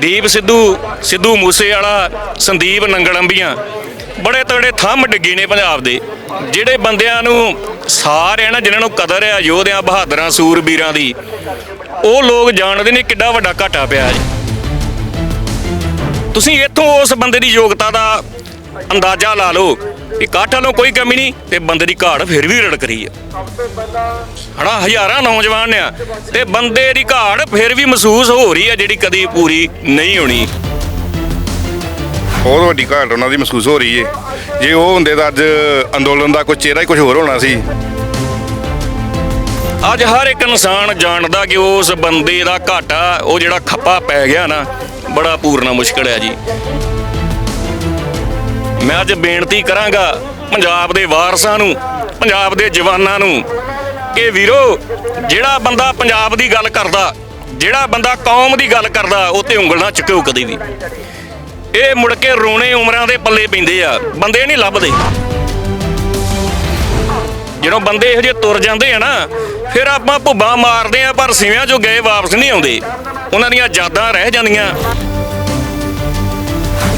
ਦੀਪ ਸਿੱਧੂ ਸਿੱਧੂ ਮੂਸੇ ਵਾਲਾ ਸੰਦੀਪ ਨੰਗਲੰਬੀਆਂ ਬੜੇ ਤੜੇ ਥੰਮ ਡਿੱਗੇ ਨੇ ਪੰਜਾਬ ਦੇ, ਜਿਹੜੇ ਬੰਦਿਆਂ ਨੂੰ ਸਾਰੇ ਨਾ, ਜਿਨ੍ਹਾਂ ਨੂੰ ਕਦਰ ਆ ਯੋਧਿਆਂ ਬਹਾਦਰਾਂ, ਸੂਰਬੀਰਾਂ ਦੀ, ਉਹ ਲੋਕ ਜਾਣਦੇ ਨੇ ਕਿੱਡਾ ਵੱਡਾ ਘਾਟਾ ਪਿਆ ਜੀ ਤੁਸੀਂ ਇੱਥੋਂ ਉਸ ਬੰਦੇ ਦੀ ਯੋਗਤਾ ਦਾ ਅੰਦਾਜ਼ਾ ਲਾ ਲਓ ਕਿ ਕਾਠ ਵੱਲੋਂ ਕੋਈ ਕਮੀ ਨਹੀਂ ਤੇ ਬੰਦੇ ਦੀ ਘਾੜ ਫਿਰ ਵੀ ਰੜਕ ਰਹੀ ਆ ਹਣਾ ਹਜ਼ਾਰਾਂ ਨੌਜਵਾਨ ਆ ਤੇ ਬੰਦੇ ਦੀ ਘਾੜ ਫਿਰ ਵੀ ਮਹਿਸੂਸ ਹੋ ਰਹੀ ਆ ਜਿਹੜੀ ਕਦੀ ਪੂਰੀ ਨਹੀਂ ਹੋਣੀ। ਬਹੁਤ ਵੱਡੀ ਘਾਟ ਉਹਨਾਂ ਦੀ ਮਹਿਸੂਸ ਹੋ ਰਹੀ ਏ। ਜੇ ਉਹ ਹੁੰਦੇ ਤਾਂ ਅੱਜ ਅੰਦੋਲਨ ਦਾ ਕੋਈ ਚਿਹਰਾ ਹੀ ਕੁਝ ਹੋਰ ਹੋਣਾ ਸੀ। ਅੱਜ ਹਰ ਇੱਕ ਇਨਸਾਨ ਜਾਣਦਾ ਕਿ ਉਸ ਬੰਦੇ ਦਾ ਘਾਟਾ ਉਹ ਜਿਹੜਾ ਖੱਪਾ ਪੈ ਗਿਆ ਨਾ ਬੜਾ ਪੂਰਨਾ ਮੁਸ਼ਕਲ ਹੈ ਜੀ। ਮੈਂ ਅੱਜ ਬੇਨਤੀ ਕਰਾਂਗਾ ਪੰਜਾਬ ਦੇ ਵਾਰਸਾਂ ਨੂੰ, ਪੰਜਾਬ ਦੇ ਜਵਾਨਾਂ ਨੂੰ ਕਿ ਵੀਰੋ, ਜਿਹੜਾ ਬੰਦਾ ਪੰਜਾਬ ਦੀ ਗੱਲ ਕਰਦਾ, ਜਿਹੜਾ ਬੰਦਾ ਕੌਮ ਦੀ ਗੱਲ ਕਰਦਾ, ਉਹ ਤੇ ਉਂਗਲ ਨਾ ਚੁੱਕਿਓ ਕਦੇ ਵੀ। ਇਹ ਮੁੜ ਕੇ ਰੋਣੇ ਉਮਰਾਂ ਦੇ ਪੱਲੇ ਪੈਂਦੇ ਆ, ਬੰਦੇ ਨਹੀਂ ਲੱਭਦੇ। ਜਦੋਂ ਬੰਦੇ ਇਹੋ ਜਿਹੇ ਤੁਰ ਜਾਂਦੇ ਆ ਨਾ, ਫਿਰ ਆਪਾਂ ਭੁੱਬਾਂ ਮਾਰਦੇ ਆ, ਪਰ ਸਿਵਿਆਂ ਚੋਂ ਗਏ ਵਾਪਸ ਨਹੀਂ ਆਉਂਦੇ। ਉਹਨਾਂ ਦੀਆਂ ਯਾਦਾਂ ਰਹਿ ਜਾਂਦੀਆਂ।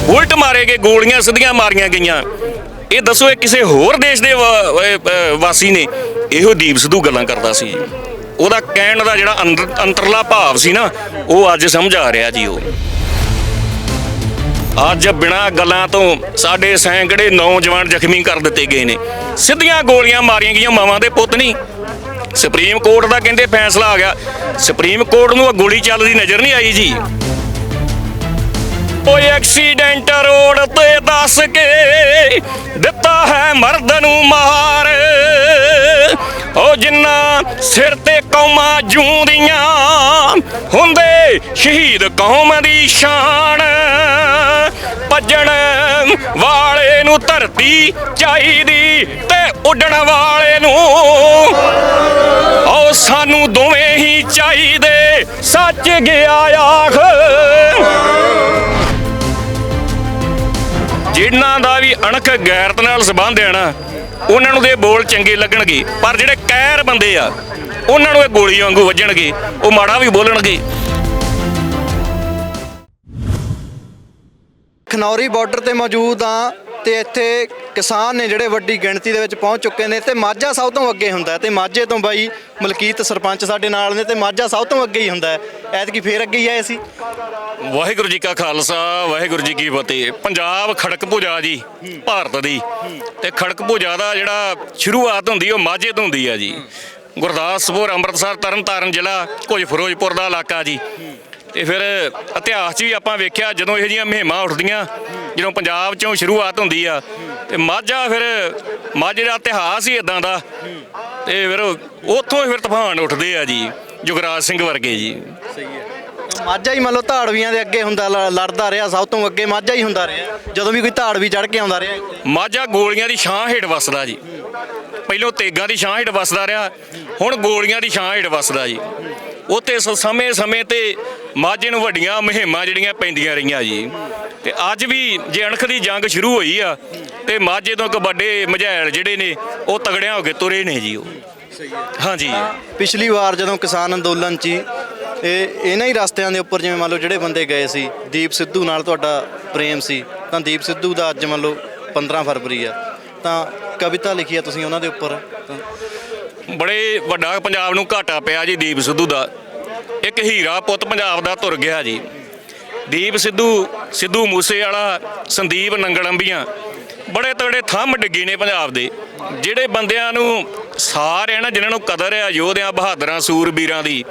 ਉਲਟ ਮਾਰੇ ਗਏ, ਗੋਲੀਆਂ ਸਿੱਧੀਆਂ ਮਾਰੀਆਂ ਗਈਆਂ। ਇਹ ਦੱਸੋ, ਇਹ ਕਿਸੇ ਹੋਰ ਦੇਸ਼ ਦੇ ਵਾਸੀ ਨੇ? ਇਹੋ ਦੀਪ ਸਿੱਧੂ ਗੱਲਾਂ ਕਰਦਾ ਸੀ। ਉਹਦਾ ਕਹਿਣ ਦਾ ਜਿਹੜਾ ਅੰਤਰਲਾ ਭਾਵ ਸੀ ਨਾ, ਉਹ ਅੱਜ ਸਮਝ ਆ ਰਿਹਾ ਜੀ ਉਹ। ਅੱਜ ਬਿਨਾਂ ਗੱਲਾਂ ਤੋਂ ਸਾਡੇ ਸੈਂਕੜੇ ਨੌਜਵਾਨ ਜ਼ਖਮੀ ਕਰ ਦਿੱਤੇ ਗਏ ਨੇ। ਸਿੱਧੀਆਂ ਗੋਲੀਆਂ ਮਾਰੀਆਂ ਗਈਆਂ, ਮਾਵਾਂ ਦੇ ਪੁੱਤ ਨਹੀਂ। ਸੁਪਰੀਮ ਕੋਰਟ ਦਾ ਕਹਿੰਦੇ ਫੈਸਲਾ ਆ ਗਿਆ। ਸੁਪਰੀਮ ਕੋਰਟ ਨੂੰ ਗੋਲੀ ਚੱਲਦੀ ਨਜ਼ਰ ਨਹੀਂ ਆਈ ਜੀ। ਓਏ ਐਕਸੀਡੈਂਟ ਰੋਡ ਤੇ ਦੱਸ ਕੇ ਦਿੱਤਾ ਹੈ ਮਰਦ ਨੂੰ ਮਾਰ। ਓ ਜਿੰਨਾ ਸਿਰ ਤੇ ਕੌਮਾਂ ਜੂੰਦੀਆਂ ਹੁੰਦੇ ਸ਼ਹੀਦ ਕੌਮ ਦੀ ਸ਼ਾਨ। ਭੱਜਣ ਵਾਲੇ ਨੂੰ ਧਰਤੀ ਚਾਹੀਦੀ ਤੇ ਉੱਡਣ ਵਾਲੇ ਨੂੰ। ਓ ਸਾਨੂੰ ਦੋਵੇਂ ਹੀ ਚਾਹੀਦੇ, ਸੱਚ ਗਿਆ ਆਖ। ਜਿਨ੍ਹਾਂ ਦਾ ਵੀ ਅਣਖ ਗੈਰਤ ਨਾਲ ਸੰਬੰਧ ਹੈ ਨਾ, ਉਹਨਾਂ ਨੂੰ ਦੇ ਬੋਲ ਚੰਗੇ ਲੱਗਣਗੇ। ਪਰ ਜਿਹੜੇ ਕੈਰ ਬੰਦੇ ਆ, ਉਹਨਾਂ ਨੂੰ ਇਹ ਗੋਲੀ ਵਾਂਗੂ ਵੱਜਣਗੇ, ਉਹ ਮਾੜਾ ਵੀ ਬੋਲਣਗੇ। ਖਨੌਰੀ ਬਾਰਡਰ ਤੇ ਮੌਜੂਦ ਆ ਤੇ ਇੱਥੇ ਕਿਸਾਨ ਨੇ ਜਿਹੜੇ ਵੱਡੀ ਗਿਣਤੀ ਦੇ ਵਿੱਚ ਪਹੁੰਚ ਚੁੱਕੇ ਨੇ ਤੇ ਮਾਝਾ ਸਭ ਤੋਂ ਅੱਗੇ ਹੁੰਦਾ ਹੈ ਤੇ ਮਾਝੇ ਤੋਂ ਬਾਈ ਮਲਕੀਤ ਸਰਪੰਚ ਸਾਡੇ ਨਾਲ ਨੇ ਤੇ ਮਾਝਾ ਸਭ ਤੋਂ ਅੱਗੇ ਹੀ ਹੁੰਦਾ ਐਤਕੀ ਫੇਰ ਅੱਗੇ ਹੀ ਆਏ ਸੀ ਵਾਹਿਗੁਰੂ ਜੀ ਕਾ ਖਾਲਸਾ, ਵਾਹਿਗੁਰੂ ਜੀ ਕੀ ਫਤਿਹ। ਪੰਜਾਬ ਖੜਕ ਪੂਜਾ ਜੀ, ਭਾਰਤ ਦੀ। ਤੇ ਖੜਕ ਪੂਜਾ ਦਾ ਜਿਹੜਾ ਸ਼ੁਰੂਆਤ ਹੁੰਦੀ, ਉਹ ਮਾਝੇ ਤੋਂ ਹੁੰਦੀ ਆ ਜੀ। ਗੁਰਦਾਸਪੁਰ, ਅੰਮ੍ਰਿਤਸਰ, ਤਰਨਤਾਰਨ ਜ਼ਿਲ੍ਹਾ ਕੁਝ ਫਿਰੋਜ਼ਪੁਰ ਦਾ ਇਲਾਕਾ ਜੀ। ਤੇ ਫਿਰ ਇਤਿਹਾਸ 'ਚ ਵੀ ਆਪਾਂ ਵੇਖਿਆ ਜਦੋਂ ਇਹੋ ਜਿਹੀਆਂ ਮੁਹਿੰਮਾਂ ਉੱਠਦੀਆਂ ਜਦੋਂ ਪੰਜਾਬ 'ਚੋਂ ਸ਼ੁਰੂਆਤ ਹੁੰਦੀ ਆ ਤੇ ਮਾਝਾ ਫਿਰ ਮਾਝੇ ਦਾ ਇਤਿਹਾਸ ਹੀ ਇਦਾਂ ਦਾ ਤੇ ਫਿਰ ਉੱਥੋਂ ਹੀ ਫਿਰ ਤੂਫਾਨ ਉੱਠਦੇ ਆ ਜੀ ਜੁਗਰਾਜ ਸਿੰਘ ਵਰਗੇ ਜੀ। ਮਾਝਾ ਹੀ ਮੰਨ ਲਓ ਧਾੜਵੀਆਂ ਦੇ ਅੱਗੇ ਹੁੰਦਾ ਲੜਦਾ ਰਿਹਾ ਸਭ ਤੋਂ ਅੱਗੇ ਮਾਝਾ ਹੀ ਹੁੰਦਾ ਰਿਹਾ ਜਦੋਂ ਵੀ ਕੋਈ ਧਾੜਵੀ ਚੜ ਕੇ ਆਉਂਦਾ ਰਿਹਾ। ਮਾਝਾ ਗੋਲੀਆਂ ਦੀ ਛਾਂ ਹੇਠ ਵਸਦਾ ਜੀ। ਪਹਿਲੋਂ ਤੇਗਾਂ ਦੀ ਛਾਂ ਹੇਠ ਵਸਦਾ ਰਿਹਾ ਹੁਣ ਗੋਲੀਆਂ ਦੀ ਛਾਂ ਹੇਠ ਵਸਦਾ ਜੀ। ਉੱਥੇ ਸਮੇਂ ਸਮੇਂ ਤੇ ਮਾਝੇ ਨੂੰ ਵੱਡੀਆਂ ਮੁਹਿੰਮਾਂ ਜਿਹੜੀਆਂ ਪੈਂਦੀਆਂ ਰਹੀਆਂ ਜੀ। ਤੇ ਅੱਜ ਵੀ ਜੇ ਅਣਖ ਦੀ ਜੰਗ ਸ਼ੁਰੂ ਹੋਈ ਆ ਤੇ ਮਾਝੇ ਤੋਂ ਕਬੱਡੇ ਮਝੈਲ ਜਿਹੜੇ ਨੇ ਉਹ ਤਗੜਿਆਂ ਹੋ ਕੇ ਤੁਰੇ ਨੇ ਜੀ ਉਹ। ਹਾਂਜੀ। ਪਿਛਲੀ ਵਾਰ ਜਦੋਂ ਕਿਸਾਨ ਅੰਦੋਲਨ 'ਚ ਇਹ ਇਹਨਾਂ ਹੀ ਰਸਤਿਆਂ ਦੇ ਉੱਪਰ ਜਿਵੇਂ ਮੰਨ ਲਓ ਜਿਹੜੇ ਬੰਦੇ ਗਏ ਸੀ ਦੀਪ ਸਿੱਧੂ ਨਾਲ ਤੁਹਾਡਾ ਪ੍ਰੇਮ ਸੀ ਤਾਂ ਦੀਪ ਸਿੱਧੂ ਦਾ ਅੱਜ ਮੰਨ ਲਓ 15 ਫਰਵਰੀ ਆ। ਤਾਂ ਕਵਿਤਾ ਲਿਖੀ ਆ ਤੁਸੀਂ ਉਹਨਾਂ ਦੇ ਉੱਪਰ। ਤਾਂ ਬੜੇ ਵੱਡਾ ਪੰਜਾਬ ਨੂੰ ਘਾਟਾ ਪਿਆ ਜੀ ਦੀਪ ਸਿੱਧੂ ਦਾ। ਇੱਕ ਹੀਰਾ ਪੁੱਤ ਪੰਜਾਬ ਦਾ ਤੁਰ ਗਿਆ ਜੀ। ਦੀਪ ਸਿੱਧੂ ਸਿੱਧੂ ਮੂਸੇ ਵਾਲਾ ਸੰਦੀਪ ਨੰਗਲੰਬੀਆਂ ਬੜੇ ਤਗੜੇ ਥੰਮ ਡਿੱਗੇ ਨੇ ਪੰਜਾਬ ਦੇ। ਜਿਹੜੇ ਬੰਦਿਆਂ ਨੂੰ ਸਾਰੇ ਨਾ, ਜਿਨ੍ਹਾਂ ਨੂੰ ਕਦਰ ਆ ਯੋਧਿਆਂ ਬਹਾਦਰਾਂ, ਸੂਰਬੀਰਾਂ ਦੀ,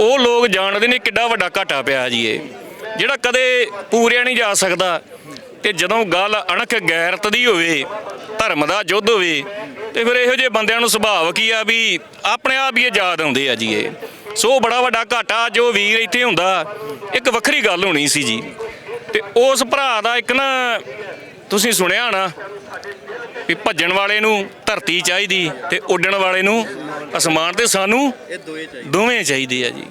ਉਹ ਲੋਕ ਜਾਣਦੇ ਨੇ ਕਿੱਡਾ ਵੱਡਾ ਘਾਟਾ ਪਿਆ ਜੀ ਇਹ। ਜਿਹੜਾ ਕਦੇ ਪੂਰਿਆ ਨਹੀਂ ਜਾ ਸਕਦਾ ਤੇ ਜਦੋਂ ਗੱਲ ਅਣਖ ਗੈਰਤ ਦੀ ਹੋਵੇ, ਧਰਮ ਦਾ ਯੁੱਧ ਹੋਵੇ ਤੇ ਫਿਰ ਇਹੋ ਜਿਹੇ ਬੰਦਿਆਂ ਨੂੰ ਸੁਭਾਵ ਕੀ ਆ ਵੀ ਆਪਣੇ ਆਪ ਹੀ ਇਹ ਯਾਦ ਆਉਂਦੇ ਆ ਜੀ ਇਹ। ਸੋ ਬੜਾ ਵੱਡਾ ਘਾਟਾ ਜੋ ਵੀਰ ਇੱਥੇ ਹੁੰਦਾ ਇੱਕ ਵੱਖਰੀ ਗੱਲ ਹੋਣੀ ਸੀ ਜੀ। ਤੇ ਉਸ ਭਰਾ ਦਾ ਇੱਕ ਨਾ ਤੁਸੀਂ ਸੁਣਿਆ ਨਾ ਵੀ ਭੱਜਣ ਵਾਲੇ ਨੂੰ ਧਰਤੀ ਚਾਹੀਦੀ ਤੇ ਉੱਡਣ ਵਾਲੇ ਨੂੰ ਅਸਮਾਨ ਤੇ ਸਾਨੂੰ ਦੋਵੇਂ ਚਾਹੀਦੇ ਆ ਜੀ।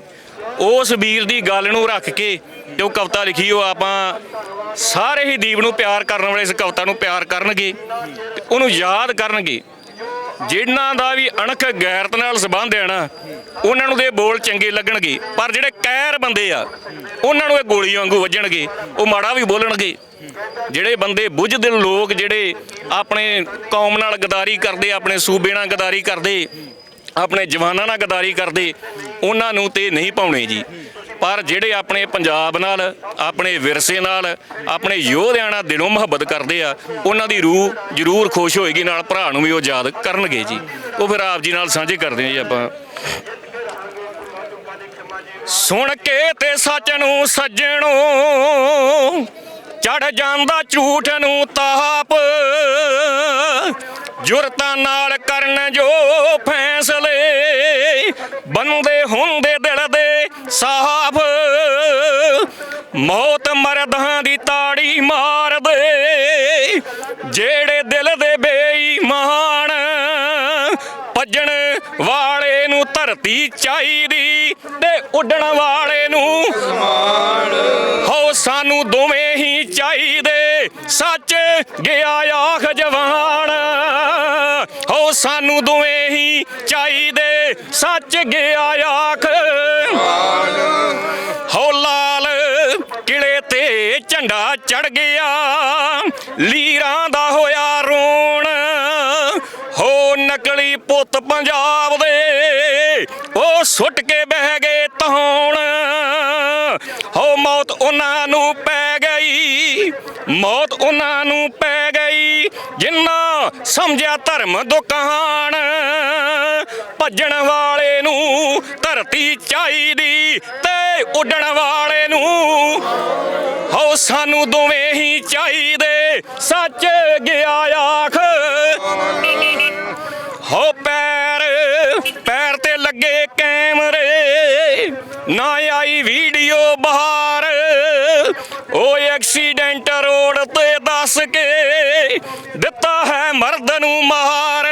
ਉਸ ਵੀਰ ਦੀ ਗੱਲ ਨੂੰ ਰੱਖ ਕੇ ਜੋ ਕਵਿਤਾ ਲਿਖੀ ਉਹ ਆਪਾਂ ਸਾਰੇ ਹੀ ਦੀਪ ਨੂੰ ਪਿਆਰ ਕਰਨ ਵਾਲੇ ਇਸ ਕਵਿਤਾ ਨੂੰ ਪਿਆਰ ਕਰਨਗੇ ਤੇ ਉਹਨੂੰ ਯਾਦ ਕਰਨਗੇ। ਜਿਨ੍ਹਾਂ ਦਾ ਵੀ ਅਣਖ ਗੈਰਤ ਨਾਲ ਸੰਬੰਧ ਹੈ ਨਾ ਉਹਨਾਂ ਨੂੰ ਦੇ ਬੋਲ ਚੰਗੇ ਲੱਗਣਗੇ। ਪਰ ਜਿਹੜੇ ਕੈਰ ਬੰਦੇ ਆ, ਉਹਨਾਂ ਨੂੰ ਇਹ ਗੋਲੀ ਵਾਂਗੂ ਵੱਜਣਗੇ, ਉਹ ਮਾੜਾ ਵੀ ਬੋਲਣਗੇ। ਜਿਹੜੇ ਬੰਦੇ ਬੁੱਝਦਿਲ ਲੋਕ ਜਿਹੜੇ ਆਪਣੇ ਕੌਮ ਨਾਲ ਗਦਾਰੀ ਕਰਦੇ, ਆਪਣੇ ਸੂਬੇ ਨਾਲ ਗਦਾਰੀ ਕਰਦੇ, ਆਪਣੇ ਜਵਾਨਾਂ ਨਾਲ ਗਦਾਰੀ ਕਰਦੇ, ਉਹਨਾਂ ਨੂੰ ਤੇ ਨਹੀਂ ਪਾਉਣੇ ਜੀ। ਪਰ ਜਿਹੜੇ ਆਪਣੇ ਪੰਜਾਬ ਨਾਲ, ਆਪਣੇ ਵਿਰਸੇ ਨਾਲ, ਆਪਣੇ ਯੋਧਿਆਂ ਨਾਲ ਦਿਲੋਂ ਮੁਹੱਬਤ ਕਰਦੇ ਆ, ਉਹਨਾਂ ਦੀ ਰੂਹ ਜ਼ਰੂਰ ਖੁਸ਼ ਹੋਏਗੀ, ਨਾਲ ਭਰਾ ਨੂੰ ਵੀ ਉਹ ਯਾਦ ਕਰਨਗੇ ਜੀ। ਉਹ ਫਿਰ ਆਪ ਜੀ ਨਾਲ ਸਾਂਝੇ ਕਰਦੇ ਆ ਜੀ ਆਪਾਂ। ਸੁਣ ਕੇ ਤੇ ਸੱਚ ਨੂੰ ਸੱਜਣੋ ਚੜ ਜਾਂਦਾ ਝੂਠ ਨੂੰ ਤਾਪ, ਜੁਰਤਾਂ ਨਾਲ ਕਰਨ ਜੋ ਫੈਸਲਾ ਮੌਤ ਮਰਦਾਂ ਦੀ ਤਾੜੀ ਮਾਰਦੇ ਜਿਹੜੇ ਦਿਲ ਦੇ ਬੇਈਮਾਨ ਭੱਜਣ ਵਾਲੇ ਨੂੰ ਧਰਤੀ ਚਾਹੀਦੀ ਤੇ ਉੱਡਣ ਵਾਲੇ ਨੂੰ ਹੋ ਸਾਨੂੰ ਦੋਵੇਂ ਹੀ ਚਾਹੀਦੇ। ਸੱਚ ਗਿਆ ਆਖ ਜਵਾਨ ਹੋ ਸਾਨੂੰ ਦੋਵੇਂ ਹੀ ਚਾਹੀਦੇ। ਸੱਚ ਗਿਆ ਆਖ ਝੰਡਾ ਚੜ ਗਿਆ, ਲੀਰਾਂ ਦਾ ਹੋਇਆ ਰੋਣ। ਹੋ ਨਕਲੀ ਪੁੱਤ ਪੰਜਾਬ ਦੇ, ਉਹ ਸੁੱਟ ਕੇ ਗਈ ਮੌਤ ਉਹਨਾਂ ਨੂੰ ਪੈ ਗਈ, ਜਿੰਨਾ ਸਮਝਿਆ ਧਰਮ ਦੁਕਾਨ ਭੱਜਣ ਵਾਲੇ ਨੂੰ ਧਰਤੀ ਚਾਹੀਦੀ ਤੇ ਉੱਡਣ ਵਾਲੇ ਨੂੰ ਹੋ ਸਾਨੂੰ ਦੋਵੇਂ ਹੀ ਚਾਹੀਦੇ, ਸੱਚ ਗਿਆ ਆਖ। ਹੋ ਪੈਰ ਪੈਰ ਤੇ ਲੱਗੇ ਕੈਮਰੇ, ਨਾ ਆਈ ਵੀਡੀਓ ਬਾਹਰ। ਮਰਦ ਨੂੰ ਮਾਰ।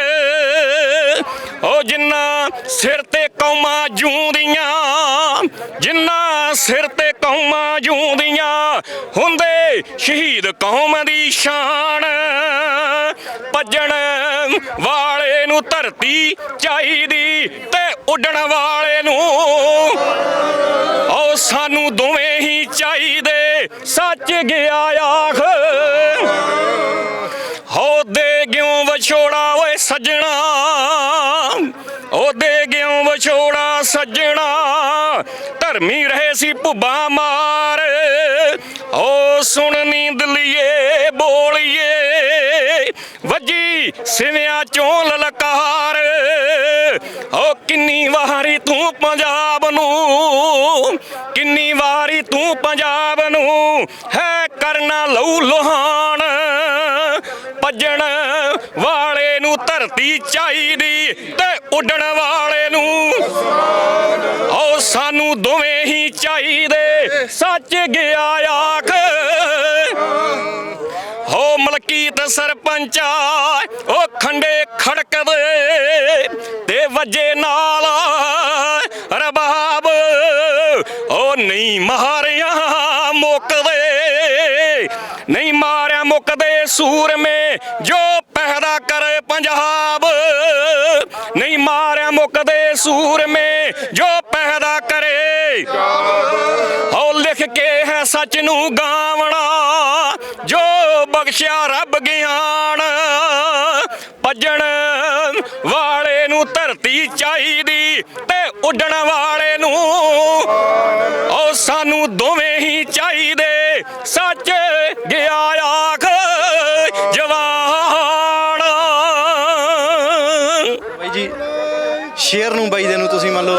ਉਹ ਜਿੰਨਾ ਸਿਰ ਤੇ ਕੌਮਾਂ ਜੂੰਦੀਆਂ, ਜਿੰਨਾ ਸਿਰ ਤੇ ਕੌਮਾਂ ਜੂੰਦੀਆਂ, ਹੁੰਦੇ ਸ਼ਹੀਦ ਕੌਮ ਦੀ ਸ਼ਾਨ। ਭੱਜਣ ਵਾਲੇ ਨੂੰ ਧਰਤੀ ਚਾਹੀਦੀ ਤੇ ਉੱਡਣ ਵਾਲੇ ਨੂੰ। ਉਹ ਸਾਨੂੰ ਦੋਵੇਂ ਹੀ ਚਾਹੀਦੇ, ਸੱਚ ਗਿਆ ਆਖ। ਸੱਜਣਾ, ਧਰਮੀ ਰਹੇ ਸੀ ਭੁੱਬਾ ਮਾਰ। ਓ ਸੁਣ ਨੀਂਦ ਲਈਏ ਬੋਲੀਏ। ਵੱਜੀ ਸਿਵਿਆਂ ਚੋਂ ਲਲਕਾਰ। ਓ ਕਿੰਨੀ ਵਾਰੀ ਤੂੰ ਪੰਜਾਬ ਨੂੰ, ਕਿੰਨੀ ਵਾਰੀ ਤੂੰ ਪੰਜਾਬ ਨੂੰ ਹੈ ਕਰਨਾ ਲਊ ਲੋਹਾਨ। ਭੱਜਣ ਵਾਲੇ ਨੂੰ ਧਰਤੀ ਚਾਹੀਦੀ ਤੇ ਉੱਡਣ ਵਾਲੇ ਨੂੰ। ਓ ਸਾਨੂੰ ਦੋਵੇਂ ਹੀ ਚਾਹੀਦੇ, ਸੱਚ ਗਿਆ ਆਖ। ਹੋ ਮਲਕੀਤ ਸਰਪੰਚਾ ਉਹ ਖੰਡੇ ਖੜਕਦੇ ਤੇ ਵਜੇ ਨਾਲ ਰਬਾਬ। ਉਹ ਨਹੀਂ ਮਾਰਿਆ ਮੁੱਕਦੇ, ਨਹੀਂ ਮਾਰਿਆ ਮੁੱਕਦੇ ਸੂਰਮੇ, ਜੋ ਪੈਦਾ ਕਰੇ ਪੰਜਾਬ। ਨਹੀਂ ਮਾਰਿਆ ਮੁੱਕਦੇ ਸੂਰਮੇ, ਜੋ ਪੈਦਾ ਕਰੇ। ਹੋ ਲਿਖ ਕੇ ਹੈ ਸੱਚ ਨੂੰ ਗਾਵਣਾ, ਜੋ ਬਖਸ਼ਿਆ ਰੱਬ ਨੂੰ ਚਾਹੀਦੀ ਤੇ ਉੱਡਣ ਵਾਲੇ ਨੂੰ। ਉਹ ਸਾਨੂੰ ਦੋਵੇਂ ਹੀ ਚਾਹੀਦੇ, ਸੱਚ ਗਿਆ ਆਖ, ਜਵਾਨ। ਬਾਈ ਜੀ, ਸ਼ੇਰ ਨੂੰ ਬਾਈ ਦੇ ਨੂੰ ਤੁਸੀਂ ਮੰਨ ਲਓ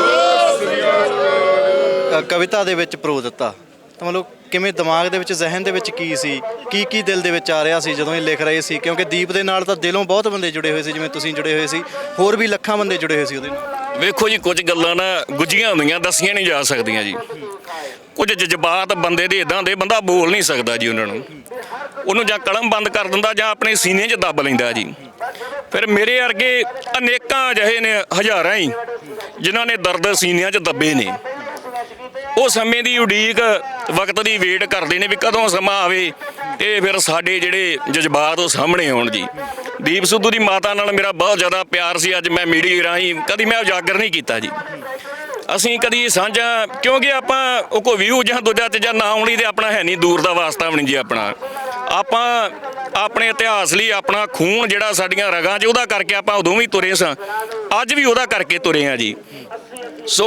ਕ- ਕਵਿਤਾ ਦੇ ਵਿੱਚ ਪਰੋ ਦਿੱਤਾ। ਤਾਂ ਮੰਨ ਲਓ ਕਿਵੇਂ ਦਿਮਾਗ ਦੇ ਵਿੱਚ, ਜ਼ਿਹਨ ਦੇ ਵਿੱਚ ਕੀ ਸੀ? ਕੀ ਕੀ ਦਿਲ ਦੇ ਵਿੱਚ ਆ ਰਿਹਾ ਸੀ ਜਦੋਂ ਇਹ ਲਿਖ ਰਹੇ ਸੀ? ਕਿਉਂਕਿ ਦੀਪ ਦੇ ਨਾਲ ਤਾਂ ਦਿਲੋਂ ਬਹੁਤ ਬੰਦੇ ਜੁੜੇ ਹੋਏ ਸੀ, ਜਿਵੇਂ ਤੁਸੀਂ ਜੁੜੇ ਹੋਏ ਸੀ। ਹੋਰ ਵੀ ਲੱਖਾਂ ਬੰਦੇ ਜੁੜੇ ਹੋਏ ਸੀ ਉਹਦੇ ਨਾਲ। ਵੇਖੋ ਜੀ, ਕੁਝ ਗੱਲਾਂ ਨਾ ਗੁੱਝੀਆਂ ਹੁੰਦੀਆਂ, ਦੱਸੀਆਂ ਨਹੀਂ ਜਾ ਸਕਦੀਆਂ ਜੀ। ਕੁਝ ਜਜ਼ਬਾਤ ਬੰਦੇ ਦੇ ਇਦਾਂ ਦੇ ਬੰਦਾ ਬੋਲ ਨਹੀਂ ਸਕਦਾ ਜੀ ਉਹਨਾਂ ਨੂੰ। ਉਹਨੂੰ ਜਾਂ ਕਲਮ ਬੰਦ ਕਰ ਦਿੰਦਾ, ਜਾਂ ਆਪਣੇ ਸੀਨੇ 'ਚ ਦੱਬ ਲੈਂਦਾ ਜੀ। ਫਿਰ ਮੇਰੇ ਵਰਗੇ ਅਨੇਕਾਂ ਅਜਿਹੇ ਨੇ, ਹਜ਼ਾਰਾਂ ਹੀ, ਜਿਨ੍ਹਾਂ ਨੇ ਦਰਦ ਸੀਨਿਆਂ 'ਚ ਦੱਬੇ ਨੇ। ਉਹ ਸਮੇਂ ਦੀ ਉਡੀਕ, ਵਕਤ ਦੀ ਵੇਟ ਕਰਦੇ ਨੇ ਵੀ ਕਦੋਂ ਸਮਾਂ ਆਵੇ ਤੇ ਫਿਰ ਸਾਡੇ ਜਿਹੜੇ ਜਜ਼ਬਾਤ ਉਹ ਸਾਹਮਣੇ ਆਉਣ ਜੀ। ਦੀਪ ਸਿੱਧੂ ਦੀ ਮਾਤਾ ਨਾਲ ਮੇਰਾ ਬਹੁਤ ਜ਼ਿਆਦਾ ਪਿਆਰ ਸੀ, ਅੱਜ ਮੈਂ ਮੀਡੀਆ ਰਾਹੀਂ ਕਦੀ ਮੈਂ ਉਜਾਗਰ ਨਹੀਂ ਕੀਤਾ ਜੀ। ਅਸੀਂ ਕਦੀ ਸਾਂਝਾ, ਕਿਉਂਕਿ ਆਪਾਂ ਉਹ ਕੋਈ ਵਿਊ ਜਾਂ ਦੂਜਾ ਤੇ ਜਾਂ ਨਾ ਆਉਣੀ ਤੇ ਆਪਣਾ ਹੈ ਨਹੀਂ, ਦੂਰ ਦਾ ਵਾਸਤਾ ਵੀ ਨਹੀਂ ਜੀ ਆਪਣਾ। ਆਪਾਂ ਆਪਣੇ ਇਤਿਹਾਸ ਲਈ ਆਪਣਾ ਖੂਨ ਜਿਹੜਾ ਸਾਡੀਆਂ ਰਗਾਂ 'ਚ, ਉਹਦਾ ਕਰਕੇ ਆਪਾਂ ਉਦੋਂ ਵੀ ਤੁਰੇ ਸਾਂ, ਅੱਜ ਵੀ ਉਹਦਾ ਕਰਕੇ ਤੁਰੇ ਆ ਜੀ। ਸੋ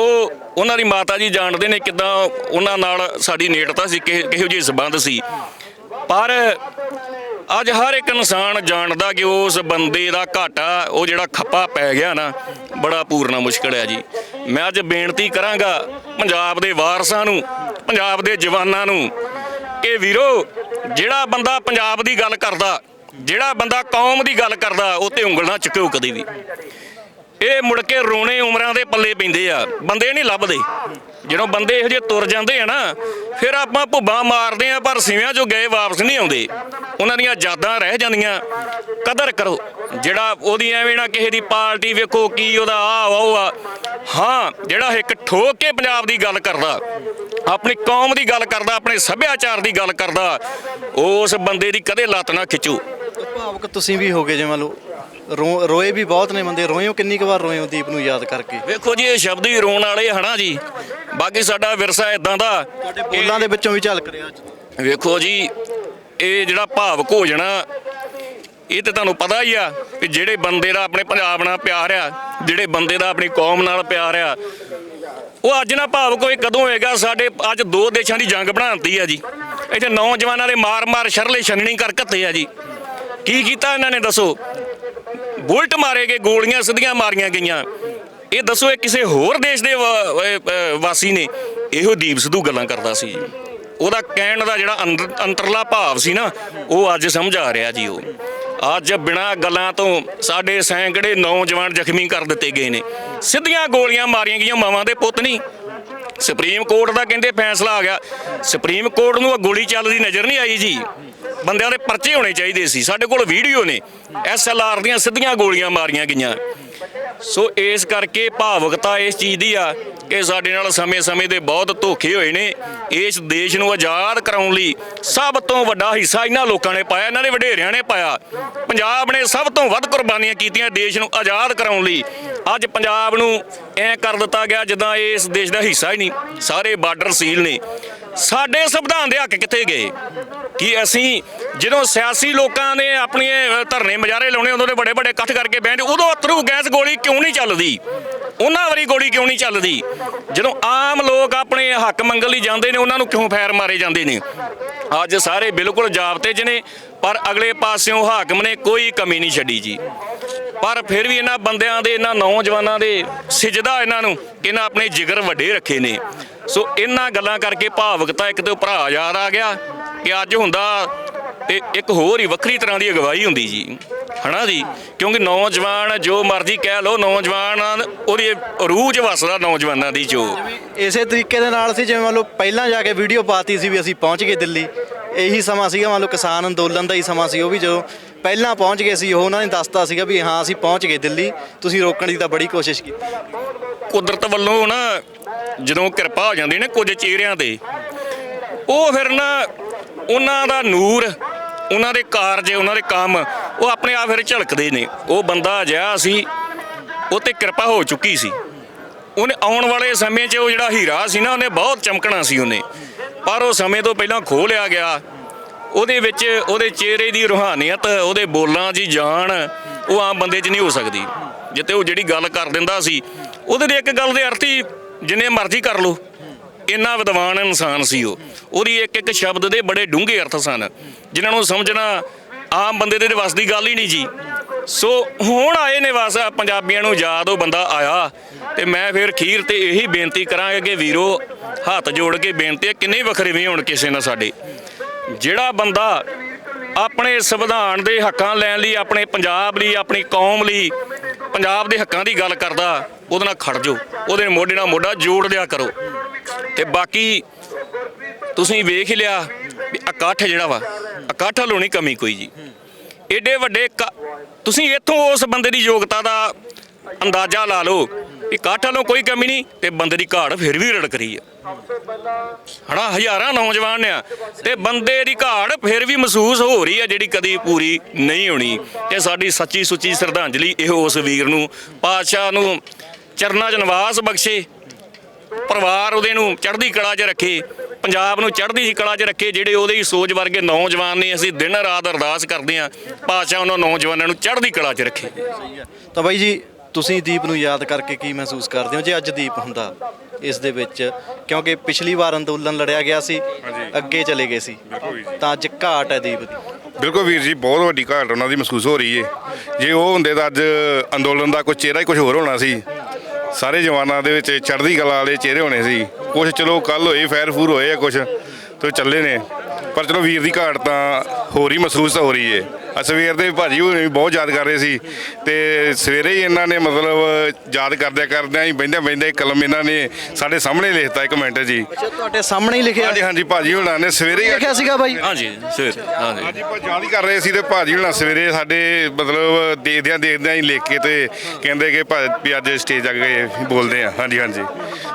ਉਹਨਾਂ ਦੀ ਮਾਤਾ ਜੀ ਜਾਣਦੇ ਨੇ ਕਿਦਾਂ ਉਹਨਾਂ ਨਾਲ ਸਾਡੀ ਨੇੜਤਾ ਸੀ, ਕਿਹੋ ਜਿਹੇ ਸਬੰਧ ਸੀ। ਪਰ ਅੱਜ ਹਰ ਇੱਕ ਇਨਸਾਨ ਜਾਣਦਾ ਕਿ ਉਸ ਬੰਦੇ ਦਾ ਘਾਟਾ, ਉਹ ਜਿਹੜਾ ਖੱਪਾ ਪੈ ਗਿਆ ਨਾ, ਬੜਾ ਪੂਰਨਾ ਮੁਸ਼ਕਲ ਹੈ ਜੀ। ਮੈਂ ਅੱਜ ਬੇਨਤੀ ਕਰਾਂਗਾ ਪੰਜਾਬ ਦੇ ਵਾਰਸਾਂ ਨੂੰ, ਪੰਜਾਬ ਦੇ ਜਵਾਨਾਂ ਨੂੰ ਕਿ ਵੀਰੋ, ਜਿਹੜਾ ਬੰਦਾ ਪੰਜਾਬ ਦੀ ਗੱਲ ਕਰਦਾ, ਜਿਹੜਾ ਬੰਦਾ ਕੌਮ ਦੀ ਗੱਲ ਕਰਦਾ, ਉਹ ਤੇ ਉਂਗਲ ਨਾ ਚੁੱਕਿਓ ਕਦੇ ਵੀ। ਇਹ ਮੁੜ ਕੇ ਰੋਣੇ ਉਮਰਾਂ ਦੇ ਪੱਲੇ ਪੈਂਦੇ ਆ। ਬੰਦੇ ਨਹੀਂ ਲੱਭਦੇ। ਜਦੋਂ ਬੰਦੇ ਇਹੋ ਜਿਹੇ ਤੁਰ ਜਾਂਦੇ ਆ ਨਾ, ਫਿਰ ਆਪਾਂ ਭੁੱਬਾਂ ਮਾਰਦੇ ਆ, ਪਰ ਸਿਵਿਆਂ ਚੋਂ ਗਏ ਵਾਪਸ ਨਹੀਂ ਆਉਂਦੇ। ਉਹਨਾਂ ਦੀਆਂ ਯਾਦਾਂ ਰਹਿ ਜਾਂਦੀਆਂ। ਕਦਰ ਕਰੋ। ਜਿਹੜਾ ਉਹਦੀ ਐਵੇਂ ਨਾ ਕਿਸੇ ਦੀ ਪਾਰਟੀ ਵੇਖੋ ਕੀ ਉਹਦਾ ਆ ਉਹ ਆ ਹਾਂ, ਜਿਹੜਾ ਇੱਕ ਠੋਕ ਕੇ ਪੰਜਾਬ ਦੀ ਗੱਲ ਕਰਦਾ, ਆਪਣੀ ਕੌਮ ਦੀ ਗੱਲ ਕਰਦਾ, ਆਪਣੇ ਸੱਭਿਆਚਾਰ ਦੀ ਗੱਲ ਕਰਦਾ, ਉਸ ਬੰਦੇ ਦੀ ਕਦੇ ਲੱਤ ਨਾ ਖਿੱਚੋ। ਭਾਵਕ ਤੁਸੀਂ ਵੀ ਹੋਗੇ ਜਿਵੇਂ ਲਓ। ਰੋ- ਰੋਏ ਵੀ ਬਹੁਤ ਨੇ ਬੰਦੇ ਰੋਏ ਹੋ ਕਿੰਨੀ ਕੁ ਵਾਰ ਰੋਏ ਹੋ ਦੀਪ ਨੂੰ ਯਾਦ ਕਰਕੇ? ਵੇਖੋ ਜੀ ਇਹ ਸ਼ਬਦ ਹੀ ਰੋਣ ਵਾਲੇ ਹਨਾ ਜੀ। ਬਾਕੀ ਸਾਡਾ ਵਿਰਸਾ ਇਦਾਂ ਦਾ ਤੁਹਾਡੇ ਬੋਲਾਂ ਦੇ ਵਿੱਚੋਂ ਵੀ ਝਲਕ ਰਿਹਾ ਅੱਜ। ਵੇਖੋ ਜੀ ਇਹ ਜਿਹੜਾ ਭਾਵਕ ਹੋ ਜਾਣਾ ਇਹ ਤੇ ਤੁਹਾਨੂੰ ਪਤਾ ਹੀ ਆ ਕਿ ਜਿਹੜੇ ਬੰਦੇ ਦਾ ਆਪਣੇ ਪੰਜਾਬ ਨਾਲ ਪਿਆਰ ਆ ਜਿਹੜੇ ਬੰਦੇ ਦਾ ਆਪਣੀ ਕੌਮ ਨਾਲ ਪਿਆਰ ਆ ਉਹ ਅੱਜ ਨਾ ਭਾਵਕ ਹੋਏ ਕਦੋਂ ਹੋਏਗਾ ਸਾਡੇ ਅੱਜ ਦੋ ਦੇਸ਼ਾਂ ਦੀ ਜੰਗ ਬਣਾਉਂਦੀ ਆ ਜੀ। ਇੱਥੇ ਨੌਜਵਾਨਾਂ ਦੇ ਮਾਰ-ਮਾਰ ਸ਼ਰਲੇ ਛੰਨਣੀ ਕਰ ਘੱਤੇ ਆ ਜੀ। ਕੀ ਕੀਤਾ ਇਹਨਾਂ ਨੇ ਦੱਸੋ? ਬੁਲਟ ਮਾਰੇ ਗਏ, ਗੋਲੀਆਂ ਸਿੱਧੀਆਂ ਮਾਰੀਆਂ ਗਈਆਂ। ਇਹ ਦੱਸੋ, ਇਹ ਕਿਸੇ ਹੋਰ ਦੇਸ਼ ਦੇ ਵਾਸੀ ਨੇ? ਇਹੋ ਦੀਪ ਸਿੱਧੂ ਗੱਲਾਂ ਕਰਦਾ ਸੀ ਜੀ। ਉਹਦਾ ਕਹਿਣ ਦਾ ਜਿਹੜਾ ਅੰਤਰਲਾ ਭਾਵ ਸੀ ਨਾ, ਉਹ ਅੱਜ ਸਮਝ ਆ ਰਿਹਾ ਜੀ ਉਹ। ਅੱਜ ਬਿਨਾਂ ਗੱਲਾਂ ਤੋਂ ਸਾਡੇ ਸੈਂਕੜੇ ਨੌਜਵਾਨ ਜ਼ਖਮੀ ਕਰ ਦਿੱਤੇ ਗਏ ਨੇ। ਸਿੱਧੀਆਂ ਗੋਲੀਆਂ ਮਾਰੀਆਂ ਗਈਆਂ ਮਾਵਾਂ ਦੇ ਪੁੱਤ ਨਹੀਂ ਸੁਪਰੀਮ ਕੋਰਟ ਦਾ ਕਹਿੰਦੇ ਫੈਸਲਾ ਆ ਗਿਆ। ਸੁਪਰੀਮ ਕੋਰਟ ਨੂੰ ਉਹ ਗੋਲੀ ਚੱਲਦੀ ਨਜ਼ਰ ਨਹੀਂ ਆਈ ਜੀ। ਬੰਦਿਆਂ ਦੇ ਪਰਚੇ ਹੋਣੇ ਚਾਹੀਦੇ ਸੀ, ਸਾਡੇ ਕੋਲ ਵੀਡੀਓ ਨੇ। ਐਸਐਲਆਰ ਦੀਆਂ ਸਿੱਧੀਆਂ ਗੋਲੀਆਂ ਮਾਰੀਆਂ ਗਈਆਂ। ਸੋ ਇਸ ਕਰਕੇ ਭਾਵਕਤਾ ਇਸ ਚੀਜ਼ ਦੀ ਆ ਕਿ ਸਾਡੇ ਨਾਲ ਸਮੇਂ-ਸਮੇਂ ਦੇ ਬਹੁਤ ਧੋਖੇ ਹੋਏ ਨੇ। ਇਸ ਦੇਸ਼ ਨੂੰ ਆਜ਼ਾਦ ਕਰਾਉਣ ਲਈ ਸਭ ਤੋਂ ਵੱਡਾ ਹਿੱਸਾ ਇਹਨਾਂ ਲੋਕਾਂ ਨੇ ਪਾਇਆ, ਇਹਨਾਂ ਨੇ ਵਡੇਰਿਆਂ ਨੇ ਪਾਇਆ। ਪੰਜਾਬ ਨੇ ਸਭ ਤੋਂ ਵੱਧ ਕੁਰਬਾਨੀਆਂ ਕੀਤੀਆਂ ਦੇਸ਼ ਨੂੰ ਆਜ਼ਾਦ ਕਰਾਉਣ ਲਈ। ਅੱਜ ਪੰਜਾਬ ਨੂੰ ਐ ਕਰ ਦਿੱਤਾ ਗਿਆ ਜਿੱਦਾਂ ਇਹ ਇਸ ਦੇਸ਼ ਦਾ ਹਿੱਸਾ ਹੀ ਨਹੀਂ, ਸਾਰੇ ਬਾਰਡਰ ਸੀਲ ਨੇ। ਸਾਡੇ ਸੰਵਿਧਾਨ ਦੇ ਹੱਕ ਕਿੱਥੇ ਗਏ? ਕਿ ਅਸੀਂ ਜਦੋਂ ਸਿਆਸੀ ਲੋਕਾਂ ਨੇ ਆਪਣੀ ਧਰਨੇ ਮਜਾਰੇ ਲਾਉਣੇ, ਉਦੋਂ ਦੇ ਬੜੇ ਬੜੇ ਇਕੱਠ ਕਰਕੇ ਬੈਠੇ ਉਦੋਂ ਅਥਰੂ ਗੈਸ ਗੋਲੀ ਕਿਉਂ ਨਹੀਂ ਚੱਲਦੀ? ਉਹਨਾਂ ਵਾਰੀ ਗੋਲੀ ਕਿਉਂ ਨਹੀਂ ਚੱਲਦੀ? ਜਦੋਂ ਆਮ ਲੋਕ ਆਪਣੇ ਹੱਕ ਮੰਗਣ ਲਈ ਜਾਂਦੇ ਨੇ, ਉਹਨਾਂ ਨੂੰ ਕਿਉਂ ਫੈਰ ਮਾਰੇ ਜਾਂਦੇ ਨੇ? ਅੱਜ ਸਾਰੇ ਬਿਲਕੁਲ ਜਾਬਤੇ 'ਚ ਨੇ, ਪਰ ਅਗਲੇ ਪਾਸਿਓਂ ਹਾਕਮ ਨੇ ਕੋਈ ਕਮੀ ਨਹੀਂ ਛੱਡੀ ਜੀ। ਪਰ ਫਿਰ ਵੀ ਇਹਨਾਂ ਬੰਦਿਆਂ ਦੇ, ਇਹਨਾਂ ਨੌਜਵਾਨਾਂ ਦੇ ਸਿਜਦਾ ਇਹਨਾਂ ਨੂੰ ਕਿ ਇਹਨਾਂ ਆਪਣੇ ਜਿਗਰ ਵੱਡੇ ਰੱਖੇ ਨੇ। ਸੋ ਇਹਨਾਂ ਗੱਲਾਂ ਕਰਕੇ ਭਾਵਕਤਾ ਇੱਕ ਤੇ ਭਰਾ ਯਾਦ ਆ ਗਿਆ ਕਿ ਅੱਜ ਹੁੰਦਾ ਤੇ ਇੱਕ ਹੋਰ ਹੀ ਵੱਖਰੀ ਤਰ੍ਹਾਂ ਦੀ ਅਗਵਾਈ ਹੁੰਦੀ ਜੀ। ਹਨਾ ਜੀ? ਕਿਉਂਕਿ ਨੌਜਵਾਨ ਜੋ ਮਰਜ਼ੀ ਕਹਿ ਲੋ ਨੌਜਵਾਨ ਉਹਦੀ ਰੂਹ 'ਚ ਵਸਦਾ ਨੌਜਵਾਨਾਂ ਦੀ ਜੋ। ਇਸੇ ਤਰੀਕੇ ਦੇ ਨਾਲ ਸੀ, ਜਿਵੇਂ ਮੰਨ ਲਓ ਪਹਿਲਾਂ ਜਾ ਕੇ ਵੀਡੀਓ ਪਾਤੀ ਸੀ ਵੀ ਅਸੀਂ ਪਹੁੰਚ ਗਏ ਦਿੱਲੀ। ਇਹੀ ਸਮਾਂ ਸੀਗਾ, ਮੰਨ ਲਓ ਕਿਸਾਨ ਅੰਦੋਲਨ ਦਾ ਹੀ ਸਮਾਂ ਸੀ, ਉਹ ਵੀ ਜਦੋਂ ਪਹਿਲਾਂ ਪਹੁੰਚ ਗਏ ਸੀ, ਉਹ ਉਹਨਾਂ ਨੇ ਦੱਸਤਾ ਸੀਗਾ ਵੀ ਹਾਂ, ਅਸੀਂ ਪਹੁੰਚ ਗਏ ਦਿੱਲੀ, ਤੁਸੀਂ ਰੋਕਣ ਦੀ ਤਾਂ ਬੜੀ ਕੋਸ਼ਿਸ਼ ਕੀਤੀ। ਕੁਦਰਤ ਵੱਲੋਂ ਨਾ ਜਦੋਂ ਕਿਰਪਾ ਹੋ ਜਾਂਦੀ ਨੇ ਕੁਝ ਚਿਹਰਿਆਂ ਤੇ, ਉਹ ਫਿਰ ਨਾ ਉਹਨਾਂ ਦਾ ਨੂਰ, ਉਹਨਾਂ ਦੇ ਕਾਰਜ, ਉਹਨਾਂ ਦੇ ਕੰਮ, ਉਹ ਆਪਣੇ ਆਪ ਫਿਰ ਝਲਕਦੇ ਨੇ। ਉਹ ਬੰਦਾ ਅਜਿਹਾ ਸੀ, ਉਹ ਤੇ ਕਿਰਪਾ ਹੋ ਚੁੱਕੀ ਸੀ। ਉਹਨੇ ਆਉਣ ਵਾਲੇ ਸਮੇਂ 'ਚ ਉਹ ਜਿਹੜਾ ਹੀਰਾ ਸੀ ਨਾ, ਉਹਨੇ ਬਹੁਤ ਚਮਕਣਾ ਸੀ ਉਹਨੇ। ਪਰ ਉਹ ਸਮੇਂ ਤੋਂ ਪਹਿਲਾਂ ਖੋਹ ਲਿਆ ਗਿਆ। ਉਹਦੇ ਵਿੱਚ ਉਹਦੇ ਚਿਹਰੇ ਦੀ ਰੂਹਾਨੀਅਤ, ਉਹਦੇ ਬੋਲਾਂ ਦੀ ਜਾਨ ਉਹ ਆਮ ਬੰਦੇ 'ਚ ਨਹੀਂ ਹੋ ਸਕਦੀ। ਜਿੱਤੇ ਉਹ ਜਿਹੜੀ ਗੱਲ ਕਰ ਦਿੰਦਾ ਸੀ, ਉਹਦੇ ਦੇ ਇੱਕ ਗੱਲ ਦੇ ਅਰਥ ਹੀ ਜਿੰਨੇ ਮਰਜ਼ੀ ਕਰ ਲੋ ਇੰਨਾ ਵਿਦਵਾਨ ਇਨਸਾਨ ਸੀ ਉਹ। ਉਹਦੀ ਇੱਕ ਇੱਕ ਸ਼ਬਦ ਦੇ ਬੜੇ ਡੂੰਘੇ ਅਰਥ ਸਨ, ਜਿਨ੍ਹਾਂ ਨੂੰ ਸਮਝਣਾ ਆਮ ਬੰਦੇ ਦੇ ਵਸ ਦੀ ਗੱਲ ਹੀ ਨਹੀਂ ਜੀ। ਸੋ ਹੁਣ ਆਏ ਨੇ ਵਸ ਪੰਜਾਬੀਆਂ ਨੂੰ ਯਾਦ ਉਹ ਬੰਦਾ ਆਇਆ, ਤੇ ਮੈਂ ਫਿਰ ਖੀਰ ਤੇ ਇਹੀ ਬੇਨਤੀ ਕਰਾਂਗਾ ਕਿ ਵੀਰੋ, ਹੱਥ ਜੋੜ ਕੇ ਬੇਨਤੀ ਹੈ, ਕਿੰਨੇ ਵੱਖਰੇ ਵੀ ਹੋਣ ਕਿਸੇ ਨਾਲ ਸਾਡੇ। ਜਿਹੜਾ ਬੰਦਾ ਆਪਣੇ ਸੰਵਿਧਾਨ ਦੇ ਹੱਕਾਂ ਲੈਣ ਲਈ, ਆਪਣੇ ਪੰਜਾਬ ਲਈ, ਆਪਣੀ ਕੌਮ ਲਈ ਪੰਜਾਬ ਦੇ ਹੱਕਾਂ ਦੀ ਗੱਲ ਕਰਦਾ, ਉਹਦੇ ਨਾਲ ਖੜ ਜੋ ਉਹਦੇ ਮੋਢੇ ਨਾਲ ਮੋਢਾ ਜੋੜ ਲਿਆ ਕਰੋ। ਤੇ ਬਾਕੀ ਤੁਸੀਂ ਵੇਖ ਲਿਆ ਵੀ ਇਕੱਠ ਜਿਹੜਾ ਵਾ, ਇਕੱਠ ਵੱਲੋਂ ਨਹੀਂ ਕਮੀ ਕੋਈ ਜੀ। ਏਡੇ ਵੱਡੇ ਕ- ਤੁਸੀਂ ਇੱਥੋਂ ਉਸ ਬੰਦੇ ਦੀ ਯੋਗਤਾ ਦਾ ਅੰਦਾਜ਼ਾ ਲਾ ਲਓ। ਇਹ ਕਾਠ ਵੱਲੋਂ ਕੋਈ ਕਮੀ ਨਹੀਂ ਤੇ ਬੰਦੇ ਦੀ ਘਾੜ ਫਿਰ ਵੀ ਰੜਕ ਰਹੀ ਆ ਹਣਾ ਹਜ਼ਾਰਾਂ ਨੌਜਵਾਨ ਆ ਤੇ ਬੰਦੇ ਦੀ ਘਾੜ ਫਿਰ ਵੀ ਮਹਿਸੂਸ ਹੋ ਰਹੀ ਆ ਜਿਹੜੀ ਕਦੀ ਪੂਰੀ ਨਹੀਂ ਹੋਣੀ ਤੇ ਸਾਡੀ ਸੱਚੀ ਸੁੱਚੀ ਸ਼ਰਧਾਂਜਲੀ ਇਹ ਉਸ ਵੀਰ ਨੂੰ ਪਾਤਸ਼ਾਹ ਨੂੰ ਚਰਨਾਂ 'ਚ ਨਿਵਾਸ ਬਖਸ਼ੇ ਪਰਿਵਾਰ ਉਹਦੇ ਨੂੰ ਚੜ੍ਹਦੀ ਕਲਾ 'ਚ ਰੱਖੇ ਪੰਜਾਬ ਨੂੰ ਚੜ੍ਹਦੀ ਕਲਾ 'ਚ ਰੱਖੇ ਜਿਹੜੇ ਉਹਦੇ ਹੀ ਸੋਚ ਵਰਗੇ ਨੌਜਵਾਨ ਨੇ ਅਸੀਂ ਦਿਨ ਰਾਤ ਅਰਦਾਸ ਕਰਦੇ ਹਾਂ ਪਾਤਸ਼ਾਹ ਉਹਨਾਂ ਨੌਜਵਾਨਾਂ ਨੂੰ ਚੜ੍ਹਦੀ ਕਲਾ 'ਚ ਰੱਖੇ। ਤਾਂ ਬਾਈ ਜੀ ਤੁਸੀਂ ਦੀਪ ਨੂੰ ਯਾਦ ਕਰਕੇ ਕੀ ਮਹਿਸੂਸ ਕਰਦੇ ਹੋ? ਜੇ ਅੱਜ ਦੀਪ ਹੁੰਦਾ ਇਸ ਦੇ ਵਿੱਚ ਕਿਉਂਕਿ ਪਿਛਲੀ ਵਾਰ ਅੰਦੋਲਨ ਲੜਿਆ ਗਿਆ ਸੀ ਅੱਗੇ ਚਲੇ ਗਏ ਸੀ। ਤਾਂ ਅੱਜ ਘਾਟ ਹੈ ਦੀਪ ਦੀ। ਬਿਲਕੁਲ ਵੀਰ ਜੀ ਬਹੁਤ ਵੱਡੀ ਘਾਟ ਉਹਨਾਂ ਦੀ ਮਹਿਸੂਸ ਹੋ ਰਹੀ ਏ। ਜੇ ਉਹ ਹੁੰਦੇ ਤਾਂ ਅੱਜ ਅੰਦੋਲਨ ਦਾ ਕੋਈ ਚਿਹਰਾ ਹੀ ਕੁਝ ਹੋਰ ਹੋਣਾ ਸੀ। ਸਾਰੇ ਜਵਾਨਾਂ ਦੇ ਵਿੱਚ ਚੜ੍ਹਦੀ ਕਲਾ ਵਾਲੇ ਚਿਹਰੇ ਹੋਣੇ ਸੀ। ਕੁਝ ਚਲੋ ਕੱਲ ਹੋਏ ਫੈਰ ਫੂਰ ਹੋਏ ਆ ਕੁਝ ਤੇ ਚੱਲੇ ਨੇ। ਪਰ ਚਲੋ ਵੀਰ ਦੀ ਘਾਟ ਤਾਂ ਹੋਰ ਹੀ ਮਹਿਸੂਸ ਤਾਂ ਹੋ ਰਹੀ ਏ। ਆ ਸਵੇਰ ਦੇ ਭਾਜੀ ਹੋਣੇ ਵੀ ਬਹੁਤ ਯਾਦ ਕਰ ਰਹੇ ਸੀ। ਤੇ ਸਵੇਰੇ ਹੀ ਇਹਨਾਂ ਨੇ ਮਤਲਬ ਯਾਦ ਕਰਦਿਆਂ ਕਰਦਿਆਂ ਹੀ ਬਹਿੰਦਿਆਂ ਬਹਿੰਦਿਆਂ ਕਲਮ ਇਹਨਾਂ ਨੇ ਸਾਡੇ ਸਾਹਮਣੇ ਲਿਖਤਾ ਇੱਕ ਮਿੰਟ ਜੀ। ਅੱਛਾ ਤੁਹਾਡੇ ਸਾਹਮਣੇ ਹੀ ਲਿਖਿਆ। ਹਾਂਜੀ ਹਾਂਜੀ ਭਾਜੀ ਹੋਣਾ ਨੇ ਸਵੇਰੇ ਹੀ ਲਿਖਿਆ ਸੀਗਾ ਬਾਈ? ਹਾਂਜੀ ਸਰ ਹਾਂਜੀ। ਹਾਂਜੀ ਆਪਾਂ ਯਾਦ ਹੀ ਕਰ ਰਹੇ ਸੀ ਤੇ ਭਾਜੀ ਹੁਣਾਂ ਸਵੇਰੇ ਸਾਡੇ ਮਤਲਬ ਦੇਖਦਿਆਂ ਦੇਖਦਿਆਂ ਹੀ ਲਿਖ ਕੇ ਤੇ ਕਹਿੰਦੇ ਕਿ ਭਾ- ਵੀ ਅੱਜ ਸਟੇਜ ਅੱਗੇ ਬੋਲਦੇ ਆ। ਹਾਂਜੀ ਹਾਂਜੀ।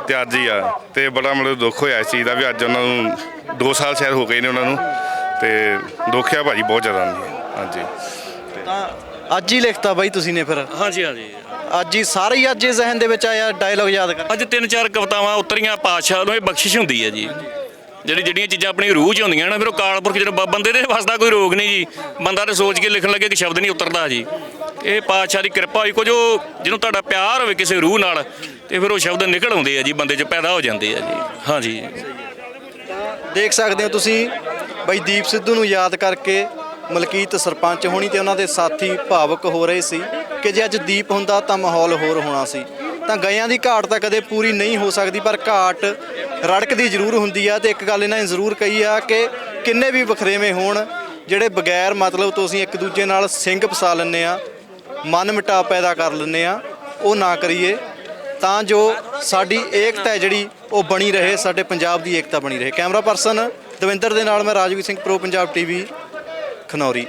ਤੇ ਅੱਜ ਹੀ ਆ। ਤੇ ਬੜਾ ਮਤਲਬ ਦੁੱਖ ਹੋਇਆ ਇਸ ਚੀਜ਼ ਦਾ ਵੀ ਅੱਜ ਉਹਨਾਂ ਨੂੰ 2 ਸਾਲ ਸ਼ਾਇਦ ਹੋ ਗਏ ਨੇ ਉਹਨਾਂ ਨੂੰ। ਤੇ ਦੁੱਖ ਆ ਭਾਜੀ ਬਹੁਤ ਜ਼ਿਆਦਾ ਨੇ ਹਾਂਜੀ। ਤਾਂ ਅੱਜ ਹੀ ਲਿਖਤਾ ਬਾਈ ਤੁਸੀਂ ਨੇ ਫਿਰ। ਹਾਂਜੀ ਹਾਂਜੀ। ਅੱਜ ਹੀ ਸਾਰੇ ਹੀ ਅੱਜ ਹੀ ਜ਼ਿਹਨ ਦੇ ਵਿੱਚ ਆਇਆ ਡਾਇਲੌਗ ਯਾਦ ਕਰ। ਅੱਜ ਤਿੰਨ ਚਾਰ ਕਵਿਤਾਵਾਂ ਉਤਰੀਆਂ ਪਾਤਸ਼ਾਹ ਨੂੰ ਇਹ ਬਖਸ਼ਿਸ਼ ਹੁੰਦੀ ਹੈ ਜੀ। ਜਿਹੜੀ ਜਿਹੜੀਆਂ ਚੀਜ਼ਾਂ ਆਪਣੀ ਰੂਹ 'ਚ ਹੁੰਦੀਆਂ ਨਾ ਫਿਰ ਉਹ ਕਾਲਪੁਰਖ ਜਦੋਂ ਬੰਦੇ ਦੇ ਵਸਦਾ ਕੋਈ ਰੋਗ ਨਹੀਂ ਜੀ। ਬੰਦਾ ਤੇ ਸੋਚ ਕੇ ਲਿਖਣ ਲੱਗੇ ਕਿ ਸ਼ਬਦ ਨਹੀਂ ਉਤਰਦਾ ਜੀ। ਇਹ ਪਾਤਸ਼ਾਹ ਦੀ ਕਿਰਪਾ ਹੋਈ ਕੁਝ ਉਹ ਜਿਹਨੂੰ ਤੁਹਾਡਾ ਪਿਆਰ ਹੋਵੇ ਕਿਸੇ ਰੂਹ ਨਾਲ ਤੇ ਫਿਰ ਉਹ ਸ਼ਬਦ ਨਿਕਲ ਆਉਂਦੇ ਆ ਜੀ ਬੰਦੇ 'ਚ ਪੈਦਾ ਹੋ ਜਾਂਦੇ ਆ ਜੀ। ਹਾਂਜੀ। ਦੇਖ ਸਕਦੇ ਹੋ ਤੁਸੀਂ ਬਈ ਦੀਪ ਸਿੱਧੂ ਨੂੰ ਯਾਦ ਕਰਕੇ ਮਲਕੀਤ ਸਰਪੰਚ ਹੋਣੀ ਤੇ ਉਹਨਾਂ ਦੇ ਸਾਥੀ ਭਾਵਕ ਹੋ ਰਹੇ ਸੀ ਕਿ ਜੇ ਅੱਜ ਦੀਪ ਹੁੰਦਾ ਤਾਂ ਮਾਹੌਲ ਹੋਰ ਹੋਣਾ ਸੀ। ਤਾਂ ਗਇਆਂ ਦੀ ਘਾਟ ਤਾਂ ਕਦੇ ਪੂਰੀ ਨਹੀਂ ਹੋ ਸਕਦੀ, ਪਰ ਘਾਟ ਰੜਕਦੀ ਜ਼ਰੂਰ ਹੁੰਦੀ ਆ ਤੇ ਇੱਕ ਗੱਲ ਇਹਨਾਂ ਨੇ ਜ਼ਰੂਰ ਕਹੀ ਆ ਕਿ ਕਿੰਨੇ ਵੀ ਵਖਰੇਵੇਂ ਹੋਣ, ਜਿਹੜੇ ਬਗੈਰ ਮਤਲਬ ਤੋਂ ਅਸੀਂ ਇੱਕ ਦੂਜੇ ਨਾਲ ਸਿੰਘ ਫਸਾ ਲੈਂਦੇ ਆ, ਮਨ ਮਿਟਾ ਪੈਦਾ ਕਰ ਲੈਂਦੇ ਆ, ਉਹ ਨਾ ਕਰੀਏ। ਤਾਂ ਜੋ ਸਾਡੀ ਏਕਤਾ ਹੈ ਜਿਹੜੀ, ਉਹ ਬਣੀ ਰਹੇ, ਸਾਡੇ ਪੰਜਾਬ ਦੀ ਏਕਤਾ ਬਣੀ ਰਹੇ। ਕੈਮਰਾ ਪਰਸਨ ਦਵਿੰਦਰ ਦੇ ਨਾਲ ਮੈਂ ਰਾਜਵੀਰ ਸਿੰਘ, ਪ੍ਰੋ ਪੰਜਾਬ ਟੀਵੀ, ਖਨੌਰੀ।